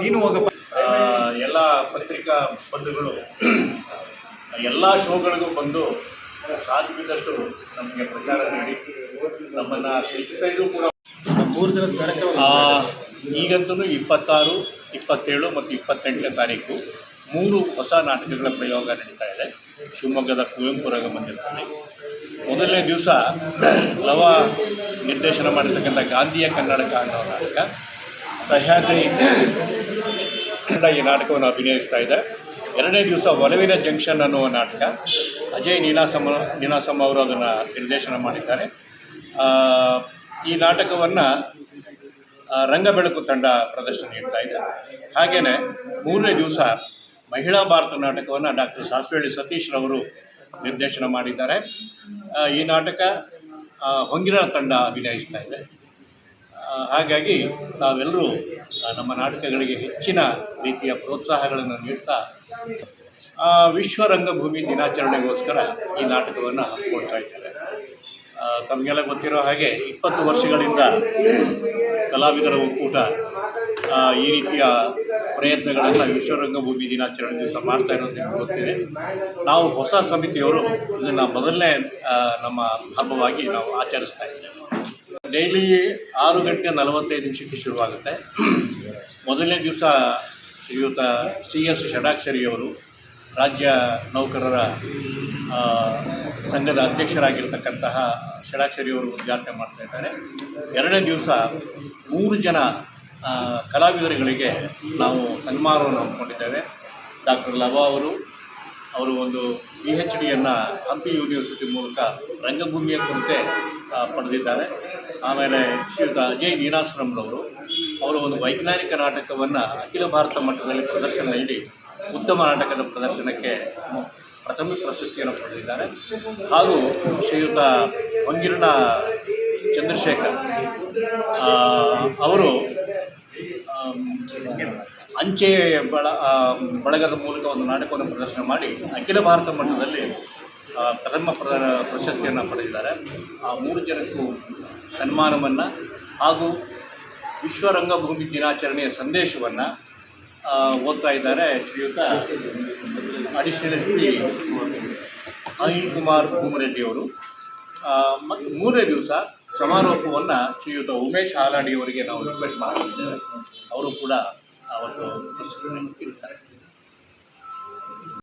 ನೀನು ಹೋಗಪ್ಪ. ಎಲ್ಲ ಪತ್ರಿಕಾ ಬಂಧುಗಳು ಎಲ್ಲ ಶೋಗಳಿಗೂ ಬಂದು ಸಾಧ್ಯವಿದ್ದಷ್ಟು ನಮಗೆ ಪ್ರಚಾರ ನೀಡಿ ನಮ್ಮನ್ನು ಕ್ರಿಟಿಸೈಸು ಕೂಡ. ಮೂರು ದಿನದ ಕಾರ್ಯಕ್ರಮ ಆ, ಈಗಂತೂ ಇಪ್ಪತ್ತಾರು ಇಪ್ಪತ್ತೇಳು ಮತ್ತು ಇಪ್ಪತ್ತೆಂಟನೇ ತಾರೀಕು. ಮೂರು ಹೊಸ ನಾಟಕಗಳ ಪ್ರಯೋಗ ನಡೀತಾ ಇದೆ. ಶಿವಮೊಗ್ಗದ ಕುವೆಂಪು ರಂಗಮಂದಿರದಲ್ಲಿ. ಮೊದಲನೇ ದಿವಸ ಲವ ನಿರ್ದೇಶನ ಮಾಡಿರ್ತಕ್ಕಂಥ ಗಾಂಧಿಯ ಕನ್ನಡಕ ಅನ್ನೋ ನಾಟಕ. ಸಹ್ಯಾದ್ರಿ ಕನ್ನಡ ಈ ನಾಟಕವನ್ನು ಅಭಿನಯಿಸ್ತಾ ಇದೆ. ಎರಡನೇ ದಿವಸ ಒಲವಿನ ಜಂಕ್ಷನ್ ಅನ್ನುವ ನಾಟಕ. ಅಜಯ್ ನೀನಾಸಮ ನೀನಾಸಮ್ಮ ಅವರು ಅದನ್ನು ನಿರ್ದೇಶನ ಮಾಡಿದ್ದಾರೆ. ಈ ನಾಟಕವನ್ನು ರಂಗಬೆಳಕು ತಂಡ ಪ್ರದರ್ಶನ ನೀಡ್ತಾ ಇದೆ. ಹಾಗೆಯೇ ಮೂರನೇ ದಿವಸ ಮಹಿಳಾ ಭಾರತ ನಾಟಕವನ್ನು ಡಾಕ್ಟರ್ ಸಾಸ್ವೇಳಿ ಸತೀಶ್ರವರು ನಿರ್ದೇಶನ ಮಾಡಿದ್ದಾರೆ. ಈ ನಾಟಕ ಹೊಂಗಿರ ತಂಡ ಅಭಿನಯಿಸ್ತಾ ಇದೆ. ಹಾಗಾಗಿ ನಾವೆಲ್ಲರೂ ನಮ್ಮ ನಾಟಕಗಳಿಗೆ ಹೆಚ್ಚಿನ ರೀತಿಯ ಪ್ರೋತ್ಸಾಹಗಳನ್ನು ನೀಡ್ತಾ ವಿಶ್ವ ರಂಗಭೂಮಿ ದಿನಾಚರಣೆಗೋಸ್ಕರ ಈ ನಾಟಕವನ್ನು ಹಮ್ಮಿಕೊಳ್ತಾ ಇದ್ದಾರೆ. ತಮಗೆಲ್ಲ ಗೊತ್ತಿರೋ ಹಾಗೆ ಇಪ್ಪತ್ತು ವರ್ಷಗಳಿಂದ ಕಲಾವಿದರ ಒಕ್ಕೂಟ ಈ ರೀತಿಯ ಪ್ರಯತ್ನಗಳನ್ನು ವಿಶ್ವರಂಗಭೂಮಿ ದಿನಾಚರಣೆ ದಿವಸ ಮಾಡ್ತಾ ಇರೋದು ಗೊತ್ತಿದೆ. ನಾವು ಹೊಸ ಸಮಿತಿಯವರು ಇದನ್ನು ಮೊದಲನೇ ನಮ್ಮ ಹಬ್ಬವಾಗಿ ನಾವು ಆಚರಿಸ್ತಾ ಇದ್ದೇವೆ. ಡೈಲಿ ಆರು ಗಂಟೆ ನಲವತ್ತೈದು ನಿಮಿಷಕ್ಕೆ ಶುರುವಾಗುತ್ತೆ. ಮೊದಲನೇ ದಿವಸ ಶ್ರೀಯುತ ಸಿ ಎಸ್ ಷಡಾಕ್ಷರಿಯವರು ರಾಜ್ಯ ನೌಕರರ ಸಂಘದ ಅಧ್ಯಕ್ಷರಾಗಿರ್ತಕ್ಕಂತಹ ಷಡಾಕ್ಷರಿಯವರು ಉದ್ಘಾಟನೆ ಮಾಡ್ತಾ ಇದ್ದಾರೆ. ಎರಡನೇ ದಿವಸ ಮೂರು ಜನ ಕಲಾವಿದರುಗಳಿಗೆ ನಾವು ಸನ್ಮಾನವನ್ನು ಹಮ್ಮಿಕೊಂಡಿದ್ದೇವೆ ಡಾಕ್ಟರ್ ಲವ ಅವರು ಅವರು ಒಂದು ಪಿ ಎಚ್ ಡಿಯನ್ನು ಹಂಪಿ ಯೂನಿವರ್ಸಿಟಿ ಮೂಲಕ ರಂಗಭೂಮಿಯ ಕುರಿತೆ ಪಡೆದಿದ್ದಾರೆ. ಆಮೇಲೆ ಶ್ರೀಯುತ ಅಜಯ್ ನೀನಾಶ್ರಮ್ರವರು ಅವರು ಒಂದು ವೈಜ್ಞಾನಿಕ ನಾಟಕವನ್ನು ಅಖಿಲ ಭಾರತ ಮಟ್ಟದಲ್ಲಿ ಪ್ರದರ್ಶನ ನೀಡಿ ಉತ್ತಮ ನಾಟಕದ ಪ್ರದರ್ಶನಕ್ಕೆ ಪ್ರಥಮ ಪ್ರಶಸ್ತಿಯನ್ನು ಪಡೆದಿದ್ದಾರೆ. ಹಾಗೂ ಶ್ರೀಯುತ ಹೊಂಗಿರಣ ಚಂದ್ರಶೇಖರ್ ಅವರು ಅಂಚೆ ಬಳ ಬಳಗದ ಮೂಲಕ ಒಂದು ನಾಟಕವನ್ನು ಪ್ರದರ್ಶನ ಮಾಡಿ ಅಖಿಲ ಭಾರತ ಮಟ್ಟದಲ್ಲಿ ಪ್ರಥಮ ಪ್ರ, ಪ್ರಶಸ್ತಿಯನ್ನು ಪಡೆದಿದ್ದಾರೆ. ಆ ಮೂರು ಜನಕ್ಕೂ ಸನ್ಮಾನವನ್ನು ಹಾಗೂ ವಿಶ್ವ ರಂಗಭೂಮಿ ದಿನಾಚರಣೆಯ ಸಂದೇಶವನ್ನು ಓದ್ತಾ ಇದ್ದಾರೆ ಶ್ರೀಯುತ additional S P Anil Kumar ಭೂಮರೆಡ್ಡಿಯವರು ಮತ್ತು ಮೂರನೇ ದಿವಸ ಸಮಾರೋಪವನ್ನು ಶ್ರೀಯುತ ಉಮೇಶ್ ಹಾಲಾಡಿಯವರಿಗೆ ನಾವು ರಿಕ್ವೆಸ್ಟ್ ಮಾಡಿದ್ದೇವೆ. ಅವರು ಕೂಡ ಅವತ್ತು ಪ್ರಸ್ತುತ ಇರ್ತಾರೆ